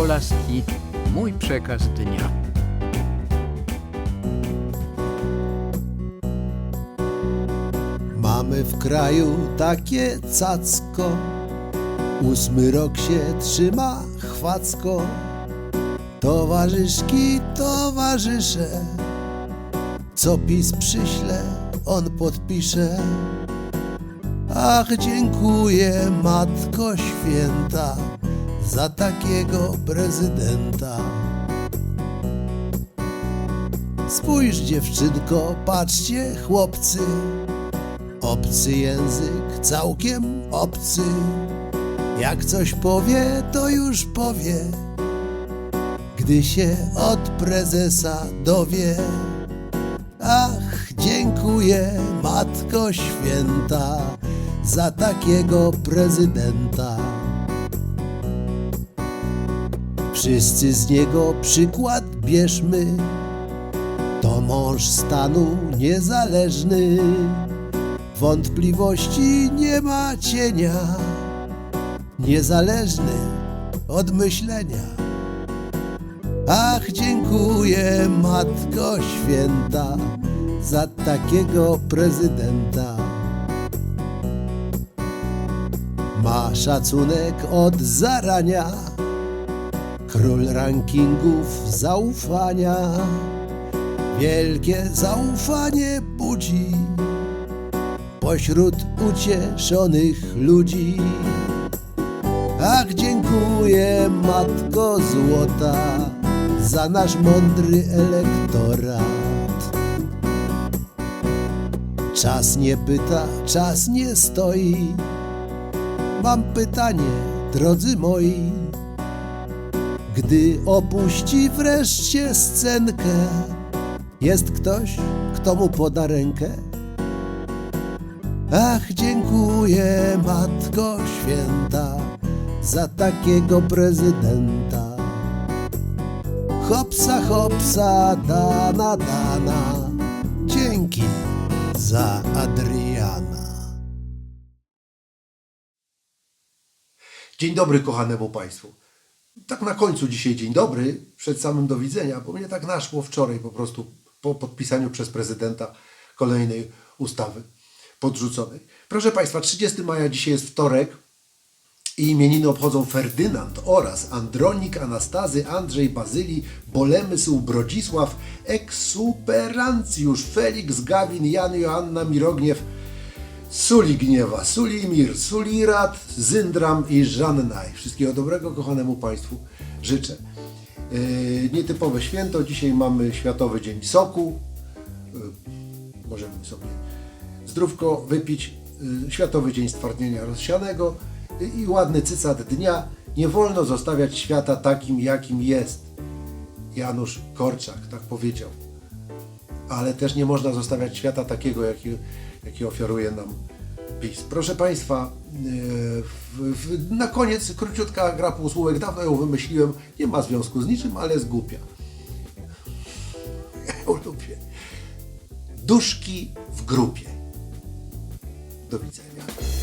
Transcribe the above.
Kolaski, mój przekaz dnia. Mamy w kraju takie cacko, ósmy rok się trzyma chwacko. Towarzyszki, towarzysze, co PiS przyśle, on podpisze. Ach, dziękuję Matko Święta za takiego prezydenta. Spójrz dziewczynko, patrzcie chłopcy, Obcy język, całkiem obcy. Jak coś powie, to już powie, gdy się od prezesa dowie. Ach, dziękuję, Matko Święta, za takiego prezydenta. Wszyscy z niego przykład bierzmy, to mąż stanu niezależny. Wątpliwości nie ma cienia, niezależny od myślenia. Ach, dziękuję, Matko Święta, za takiego prezydenta. Ma szacunek od zarania, król rankingów zaufania. Wielkie zaufanie budzi pośród ucieszonych ludzi. Ach, dziękuję, Matko Złota, za nasz mądry elektorat. Czas nie pyta, czas nie stoi. Mam pytanie, drodzy moi. Gdy opuści wreszcie scenkę, jest ktoś, kto mu poda rękę? Ach, dziękuję, Matko Święta, za takiego prezydenta. Hopsa, hopsa, dana, dana, dzięki za Adriana. Dzień dobry kochanemu Państwu. Tak na końcu dzisiaj dzień dobry, przed samym do widzenia, bo mnie tak naszło wczoraj po prostu po podpisaniu przez prezydenta kolejnej ustawy podrzuconej. Proszę Państwa, 30 maja dzisiaj jest wtorek i imieniny obchodzą Ferdynand oraz Andronik, Anastazy, Andrzej, Bazyli, Bolemysł, Brodzisław, Eksuperancjusz, Felix, Gawin, Jan, Joanna, Mirogniew, Suligniewa, Sulimir, Sulirat, Zyndram i Żannaj. Wszystkiego dobrego kochanemu Państwu życzę. Yy, nietypowe święto. Dzisiaj mamy Światowy Dzień Soku. Yy, możemy sobie zdrówko wypić. Yy, Światowy Dzień Stwardnienia Rozsianego i ładny cycat dnia. Nie wolno zostawiać świata takim, jakim jest. Janusz Korczak tak powiedział ale też nie można zostawiać świata takiego, jaki, jaki oferuje nam PiS. Proszę Państwa, yy, w, w, na koniec króciutka gra półsłówek. Dawno ją wymyśliłem, nie ma związku z niczym, ale jest głupia. Ja ją lubię. Duszki w grupie. Do widzenia.